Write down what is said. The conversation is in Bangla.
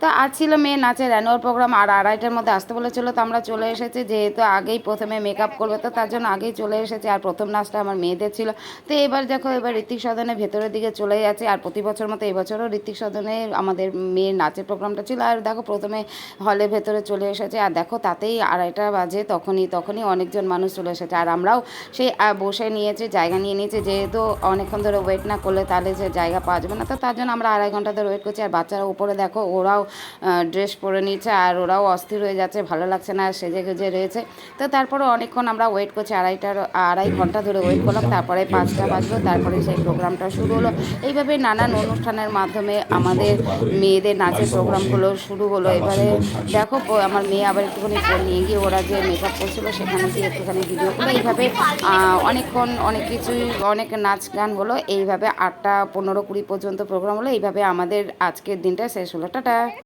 তো আজ ছিল মেয়ে নাচের অ্যানুয়াল প্রোগ্রাম আর আড়াইটার মধ্যে আসতে বলেছিল, তো আমরা চলে এসেছি, যেহেতু আগেই প্রথমে মেকআপ করবে, তো তার জন্য আগেই চলে এসেছি, আর প্রথম নাচটা আমার মেয়েদের ছিল। তো এবার দেখো, এবার ঋতিক সদনে ভেতরের দিকে চলে যাচ্ছে, আর প্রতি বছর মতো এবছরও ঋতিক সদনে আমাদের মেয়ের নাচের প্রোগ্রামটা ছিল, আর দেখো, প্রথমে হলের ভেতরে চলে এসেছে, আর দেখো, তাতেই আড়াইটা বাজে, তখনই তখনই অনেকজন মানুষ চলে এসেছে, আর আমরাও সেই বসে নিয়েছে, জায়গা নিয়ে নিয়েছে, যেহেতু অনেকক্ষণ ধরে ওয়েট না করলে তাহলে যে জায়গা পাওয়া যাবে না, তো তার জন্য আমরা আড়াই ঘণ্টা ধরে ওয়েট করছি, আর বাচ্চারা উপরে দেখো, ওরাও ড্রেস পরে নিচ্ছে আর ওরাও অস্থির হয়ে যাচ্ছে, ভালো লাগছে না, সেজে গুজে রয়েছে। তো তারপরে অনেকক্ষণ আমরা ওয়েট করছি, আড়াইটার, আড়াই ঘণ্টা ধরে ওয়েট করলাম, তারপরে পাঁচটা বাজলো, তারপরে সেই প্রোগ্রামটা শুরু হলো। এইভাবে নানান অনুষ্ঠানের মাধ্যমে আমাদের মেয়েদের নাচের প্রোগ্রামগুলো শুরু হলো। এবারে দেখো আমার মেয়ে আবার একটুখানি নিয়ে গিয়ে ওরা যে মেকআপ করছিল, সেখানে গিয়ে একটুখানি ভিডিও করল এইভাবে অনেকক্ষণ অনেক কিছুই, অনেক নাচ গান হলো। এইভাবে আটটা পনেরো কুড়ি পর্যন্ত প্রোগ্রাম হলো। এইভাবে আমাদের আজকের দিনটা শেষ হলো। টাটা!